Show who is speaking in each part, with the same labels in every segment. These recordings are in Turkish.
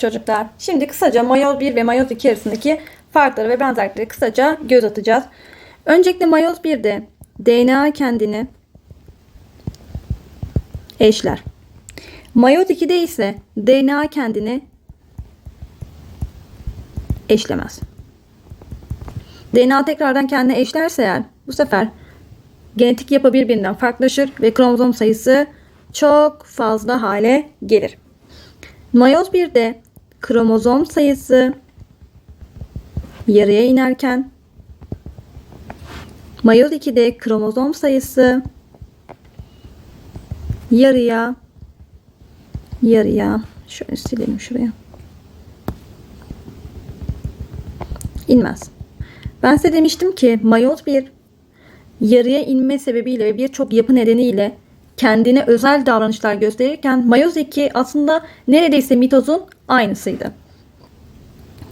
Speaker 1: çocuklar. Şimdi kısaca mayoz 1 ve mayoz 2 arasındaki farkları ve benzerlikleri kısaca göz atacağız. Öncelikle mayoz 1'de DNA kendini eşler. Mayoz 2'de ise DNA kendini eşlemez. DNA tekrardan kendine eşlerse eğer bu sefer genetik yapı birbirinden farklılaşır ve kromozom sayısı çok fazla hale gelir. Mayoz 1'de kromozom sayısı yarıya inerken mayoz 2'de kromozom sayısı yarıya yarıya şöyle silelim şuraya inmez. Ben size demiştim ki mayoz 1 yarıya inme sebebiyle ve birçok yapı nedeniyle kendine özel davranışlar gösterirken mayoz 2 aslında neredeyse mitozun aynısıydı.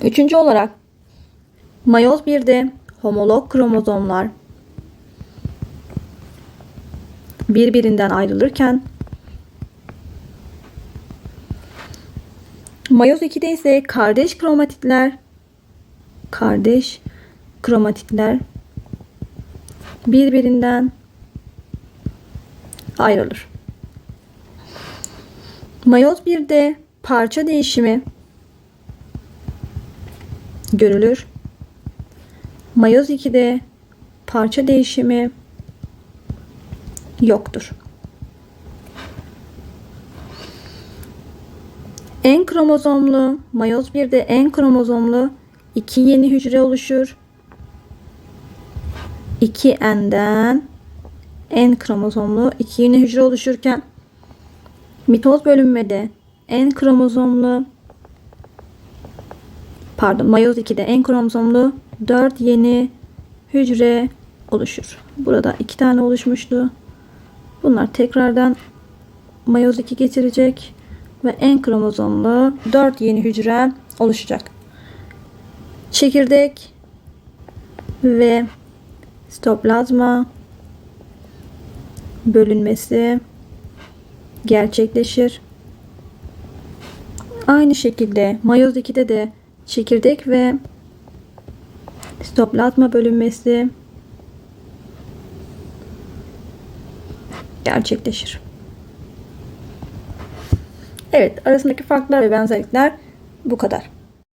Speaker 1: Üçüncü olarak mayoz 1'de homolog kromozomlar birbirinden ayrılırken mayoz 2'de ise kardeş kromatitler kardeş kromatitler birbirinden ayrılır. Mayoz 1'de parça değişimi görülür. Mayoz 2'de parça değişimi yoktur. En kromozomlu, mayoz 1'de en kromozomlu iki yeni hücre oluşur. 2N'den N kromozomlu iki yeni hücre oluşurken mitoz bölünmede N kromozomlu pardon mayoz 2'de N kromozomlu 4 yeni hücre oluşur. Burada iki tane oluşmuştu. Bunlar tekrardan mayoz 2 getirecek ve N kromozomlu 4 yeni hücre oluşacak. Çekirdek ve sitoplazma bölünmesi gerçekleşir. Aynı şekilde mayoz 2'de de çekirdek ve sitoplazma bölünmesi gerçekleşir. Evet, arasındaki farklar ve benzerlikler bu kadar.